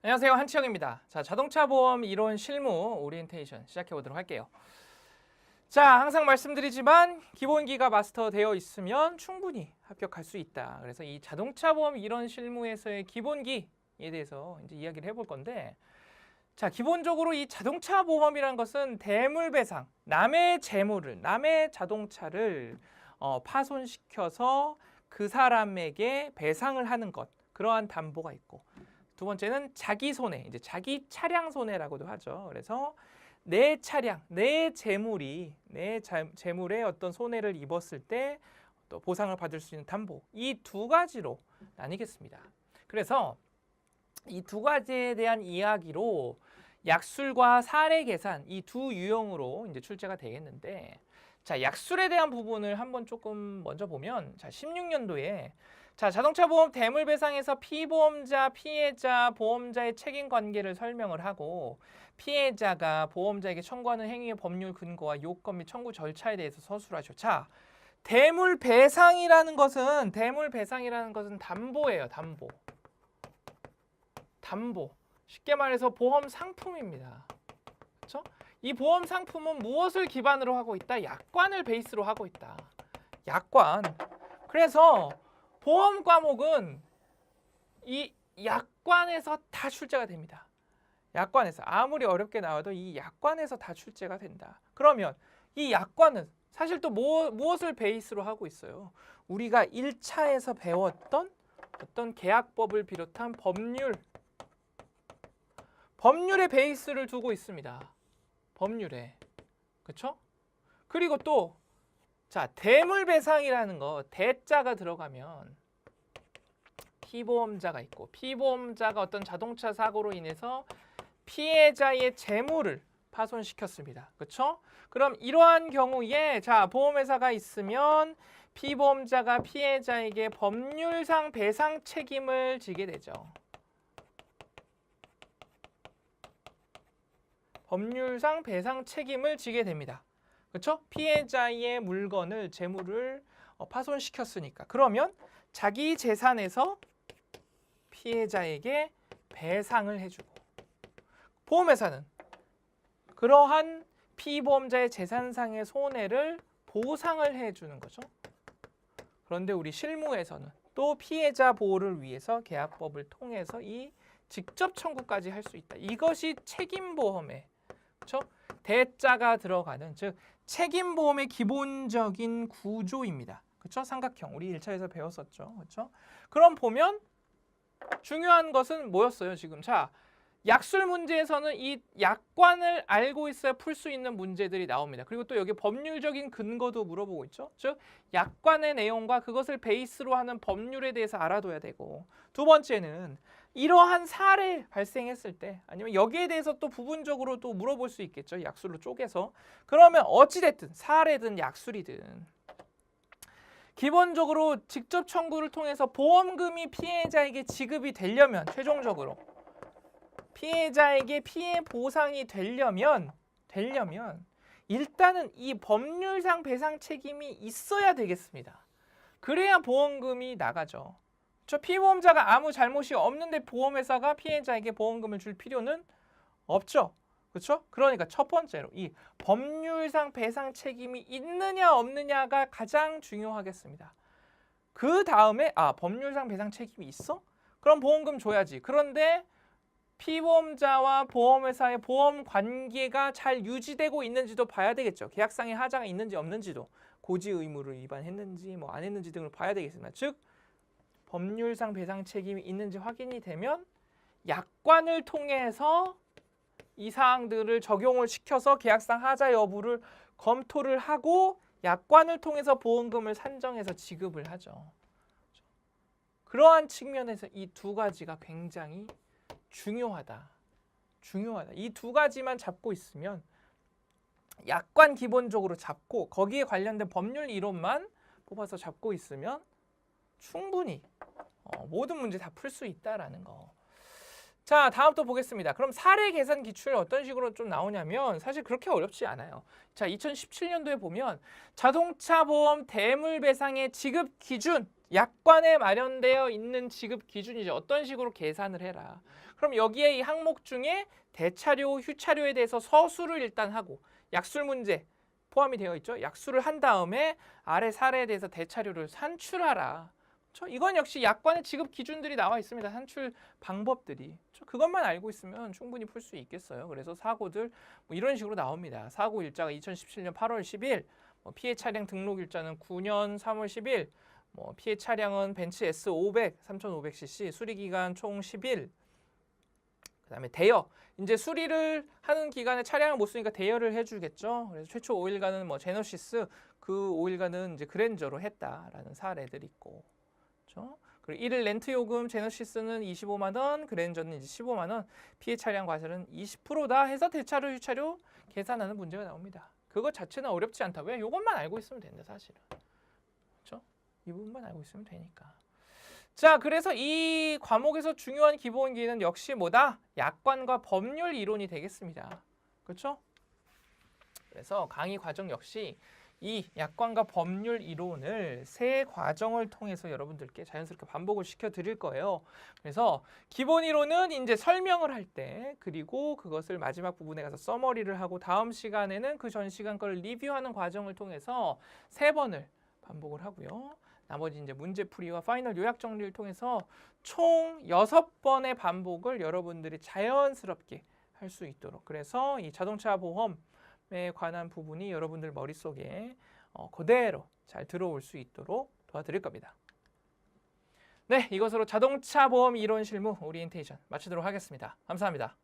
안녕하세요 한치영입니다. 자 자동차 보험 이론 실무 오리엔테이션 시작해 보도록 할게요. 자 항상 말씀드리지만 기본기가 마스터 되어 있으면 충분히 합격할 수 있다. 그래서 이 자동차 보험 이론 실무에서의 기본기에 대해서 이제 이야기를 해볼 건데 자 기본적으로 이 자동차 보험이란 것은 대물 배상 남의 재물을 남의 자동차를 어, 파손시켜서 그 사람에게 배상을 하는 것 그러한 담보가 있고 두 번째는 자기 손해, 이제 자기 차량 손해라고도 하죠. 그래서 내 차량, 내 재물이 내 자- 재물에 어떤 손해를 입었을 때 또 보상을 받을 수 있는 담보 이 두 가지로 나뉘겠습니다. 그래서 이 두 가지에 대한 이야기로 약술과 사례 계산 이 두 유형으로 이제 출제가 되겠는데 자 약술에 대한 부분을 한번 조금 먼저 보면 자 16년도에 자, 자동차 보험 대물 배상에서 피보험자, 피해자, 보험자의 책임 관계를 설명을 하고 피해자가 보험자에게 청구하는 행위의 법률 근거와 요건 및 청구 절차에 대해서 서술하죠. 자, 대물 배상이라는 것은 대물 배상이라는 것은 담보예요. 담보. 담보. 쉽게 말해서 보험 상품입니다. 그렇죠? 이 보험 상품은 무엇을 기반으로 하고 있다? 약관을 베이스로 하고 있다. 약관. 그래서 보험 과목은 이 약관에서 다 출제가 됩니다. 약관에서 아무리 어렵게 나와도 이 약관에서 다 출제가 된다. 그러면 이 약관은 사실 또 뭐, 무엇을 베이스로 하고 있어요? 우리가 1차에서 배웠던 어떤 계약법을 비롯한 법률 법률의 베이스를 두고 있습니다. 법률에. 그렇죠? 그리고 또 자, 대물 배상이라는 거 대자가 들어가면 피보험자가 있고 피보험자가 어떤 자동차 사고로 인해서 피해자의 재물을 파손시켰습니다. 그렇죠? 그럼 이러한 경우에 자, 보험회사가 있으면 피보험자가 피해자에게 법률상 배상 책임을 지게 되죠. 법률상 배상 책임을 지게 됩니다. 그렇죠? 피해자의 물건을 재물을 어, 파손시켰으니까 그러면 자기 재산에서 피해자에게 배상을 해주고 보험회사는 그러한 피보험자의 재산상의 손해를 보상을 해주는 거죠. 그런데 우리 실무에서는 또 피해자 보호를 위해서 계약법을 통해서 이 직접 청구까지 할 수 있다. 이것이 책임보험의 그렇죠? 대자가 들어가는 즉 책임보험의 기본적인 구조입니다. 그렇죠? 삼각형. 우리 1차에서 배웠었죠. 그렇죠? 그럼 보면 중요한 것은 뭐였어요, 지금? 자, 약술 문제에서는 이 약관을 알고 있어야 풀 수 있는 문제들이 나옵니다. 그리고 또 여기 법률적인 근거도 물어보고 있죠. 즉, 약관의 내용과 그것을 베이스로 하는 법률에 대해서 알아둬야 되고 두 번째는 이러한 사례 발생했을 때 아니면 여기에 대해서 또 부분적으로 또 물어볼 수 있겠죠. 약술로 쪼개서. 그러면 어찌됐든 사례든 약술이든 기본적으로 직접 청구를 통해서 보험금이 피해자에게 지급이 되려면 최종적으로 피해자에게 피해 보상이 되려면 되려면 일단은 이 법률상 배상 책임이 있어야 되겠습니다. 그래야 보험금이 나가죠. 저 피보험자가 아무 잘못이 없는데 보험회사가 피해자에게 보험금을 줄 필요는 없죠. 그렇죠? 그러니까 첫 번째로 이 법률상 배상 책임이 있느냐 없느냐가 가장 중요하겠습니다. 그 다음에 아 법률상 배상 책임이 있어? 그럼 보험금 줘야지. 그런데 피보험자와 보험회사의 보험 관계가 잘 유지되고 있는지도 봐야 되겠죠. 계약상의 하자가 있는지 없는지도 고지 의무를 위반했는지 뭐 안 했는지 등을 봐야 되겠습니다. 즉 법률상 배상 책임이 있는지 확인이 되면 약관을 통해서 이 사항들을 적용을 시켜서 계약상 하자 여부를 검토를 하고 약관을 통해서 보험금을 산정해서 지급을 하죠. 그러한 측면에서 이 두 가지가 굉장히 중요하다. 중요하다. 이 두 가지만 잡고 있으면 약관 기본적으로 잡고 거기에 관련된 법률 이론만 뽑아서 잡고 있으면 충분히 어, 모든 문제 다 풀 수 있다라는 거. 자, 다음 또 보겠습니다. 그럼 사례 계산 기출 어떤 식으로 좀 나오냐면 사실 그렇게 어렵지 않아요. 자, 2017년도에 보면 자동차 보험 대물 배상의 지급 기준 약관에 마련되어 있는 지급 기준이죠. 어떤 식으로 계산을 해라. 그럼 여기에 이 항목 중에 대차료, 휴차료에 대해서 서술을 일단 하고 약술 문제 포함이 되어 있죠. 약술을 한 다음에 아래 사례에 대해서 대차료를 산출하라. 그렇죠? 이건 역시 약관의 지급 기준들이 나와 있습니다. 산출 방법들이. 그렇죠? 그것만 알고 있으면 충분히 풀 수 있겠어요. 그래서 사고들 뭐 이런 식으로 나옵니다. 사고 일자가 2017년 8월 10일, 뭐 피해 차량 등록 일자는 9년 3월 10일, 뭐 피해 차량은 벤츠 S500 3,500cc 수리 기간 총 10일. 그다음에 대여 이제 수리를 하는 기간에 차량을 못 쓰니까 대여를 해주겠죠. 그래서 최초 5일간은 뭐 제너시스 그 5일간은 이제 그랜저로 했다라는 사례들이 있고, 그렇죠? 그리고 1일 렌트 요금 제너시스는 25만 원, 그랜저는 이제 15만 원, 피해 차량 과세는 20%다 해서 대차료 휴차료 계산하는 문제가 나옵니다. 그것 자체는 어렵지 않다. 왜? 이것만 알고 있으면 된다 사실은. 그렇죠? 이 부분만 알고 있으면 되니까. 자, 그래서 이 과목에서 중요한 기본기는 역시 뭐다? 약관과 법률 이론이 되겠습니다. 그렇죠? 그래서 강의 과정 역시 이 약관과 법률 이론을 세 과정을 통해서 여러분들께 자연스럽게 반복을 시켜 드릴 거예요. 그래서 기본 이론은 이제 설명을 할 때 그리고 그것을 마지막 부분에 가서 써머리를 하고 다음 시간에는 그 전 시간 걸 리뷰하는 과정을 통해서 세 번을 반복을 하고요. 나머지 이제 문제풀이와 파이널 요약 정리를 통해서 총 여섯 번의 반복을 여러분들이 자연스럽게 할 수 있도록 그래서 이 자동차 보험에 관한 부분이 여러분들 머릿속에 어, 그대로 잘 들어올 수 있도록 도와드릴 겁니다. 네, 이것으로 자동차 보험 이론 실무 오리엔테이션 마치도록 하겠습니다. 감사합니다.